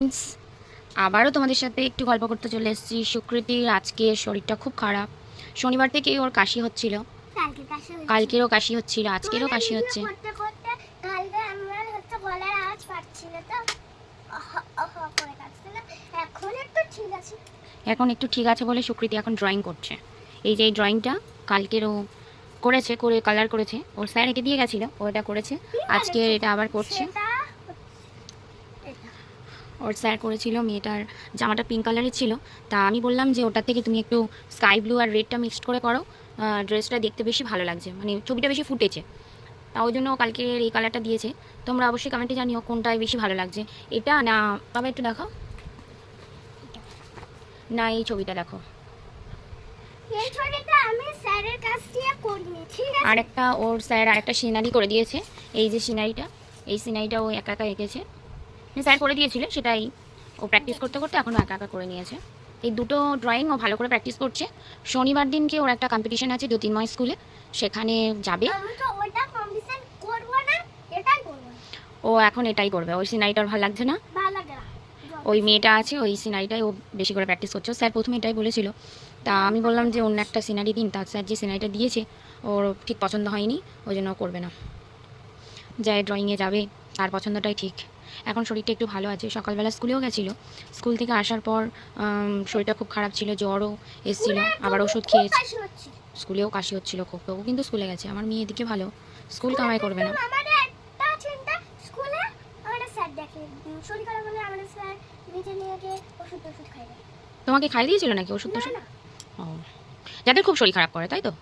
Friends, আবারও তোমাদের সাথে একটু গল্প করতে চলে এসেছি। সুকৃতির আজকে শরীরটা খুব খারাপ। শনিবার থেকে ওর কাশি হচ্ছিল। কালকেরও কাশি হচ্ছিল আজকেরও কাশি হচ্ছে। এখন একটু ঠিক আছে। বলে সুকৃতি এখন ড্রয়িং করছে। এই যে এই ড্রয়িংটা কালকেরও করেছে করে কালার করেছে। ওর স্যার এঁকে দিয়ে গেছিল ও এটা করেছে। আজকে এটা আবার করছে। ওর স্যার করেছিল মেয়েটার জামাটা পিঙ্ক কালারের ছিল। তা আমি বললাম যে ওটার থেকে তুমি একটু স্কাই ব্লু আর রেডটা মিক্সড করে করো। ড্রেসটা দেখতে বেশি ভালো লাগছে মানে ছবিটা বেশি ফুটেছে। তা ওই জন্য কালকে এই কালারটা দিয়েছে। তোমরা অবশ্যই কমেন্টে জানিও কোনটায় বেশি ভালো লাগছে। এটা না তবে একটু দেখো না এই ছবিটা দেখো। আর একটা ওর স্যার আর একটা সিনারি করে দিয়েছে। এই যে সিনারিটা এই সিনারিটা ও একা একা এঁকেছে। স্যার করে দিয়েছিল সেটাই ও প্র্যাকটিস করতে করতে এখন একা একা করে নিয়েছে। এই দুটো ড্রয়িং ও ভালো করে প্র্যাকটিস করছে। শনিবার দিনকে ওর একটা কম্পিটিশন আছে জ্যোতির্ময় স্কুলে সেখানে যাবে। ও এখন এটাই করবে ওই সিনারিটা ভালো লাগছে না? ওই মেয়েটা আছে ওই সিনারিটাই ও বেশি করে প্র্যাকটিস করছে। স্যার প্রথমে এটাই বলেছিল। তা আমি বললাম যে অন্য একটা সিনারি দিন তা স্যার যে সিনারিটা দিয়েছে ওর ঠিক পছন্দ হয়নি ওই জন্য ও করবে না। যায় ড্রয়িংয়ে যাবে তার পছন্দটাই ঠিক। এখন শরীরটা একটু ভালো আছে। সকালবেলা স্কুলেও গেছিল। স্কুল থেকে আসার পর শরীরটা খুব খারাপ ছিল জ্বরও এসেছিল আবার ওষুধ খেয়েছে। স্কুলেও কাশি হচ্ছিল খুব। ও কিন্তু স্কুলে গেছে। আমার মেয়ে এদিকে ভালো। স্কুল কামাই করবে না। দেয়। তোমাকে খাই দিয়েছিল নাকি ওষুধ টষুধ? ও। যাদের খুব শরীর খারাপ করে তাই তো?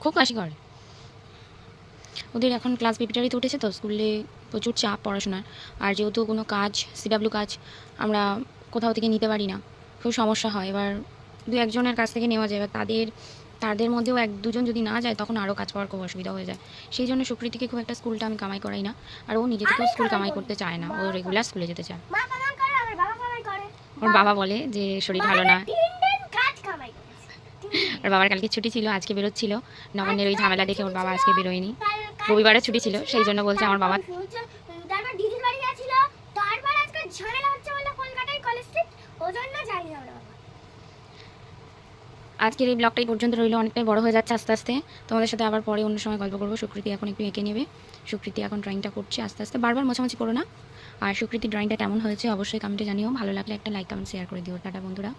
খুব কাশি করে? ওদের এখন ক্লাস প্রিপারেটারিতে উঠেছে তো স্কুলে প্রচুর চাপ পড়াশোনার। আর যেহেতু কোনো কাজ সিডাব্লিউ কাজ আমরা কোথাও থেকে নিতে পারি না খুব সমস্যা হয়। এবার দু একজনের কাছ থেকে নেওয়া যায় এবার তাদের তাদের মধ্যেও এক দুজন যদি না যায় তখন আরও কাজ পাওয়ার খুব অসুবিধা হয়ে যায়। সেই জন্য সুকৃতিকে খুব একটা স্কুলটা আমি কামাই করাই না। আর ও নিজে থেকেও স্কুল কামাই করতে চায় না। ও রেগুলার স্কুলে যেতে চায়। ওর বাবা বলে যে শরীর ভালো না। ওর বাবার কালকে ছুটি ছিল আজকে বেরোচ্ছিল। নবান্নের ওই ঝামেলা দেখে ওর বাবা আজকে বেরোয়নি। রবিবারে ছুটি ছিল সেই জন্য বলছে আমার বাবা আজকের এই ব্লগটাই পর্যন্ত রইল অনেকটাই বড় হয়ে যাচ্ছে আস্তে আস্তে। তোমাদের সাথে আবার পরে অন্য সময় গল্প করব। সুকৃতি এখন একটু এঁকে নেবে। সুকৃতি এখন ড্রয়িংটা করছে আস্তে আস্তে। বারবার মোছামাছি করো না। আর সুকৃতি ড্রয়িংটা কেমন হয়েছে অবশ্যই কমেন্টে জানিও। ভালো লাগলে একটা লাইক কমেন্ট শেয়ার করে দিও। টাটা বন্ধুরা।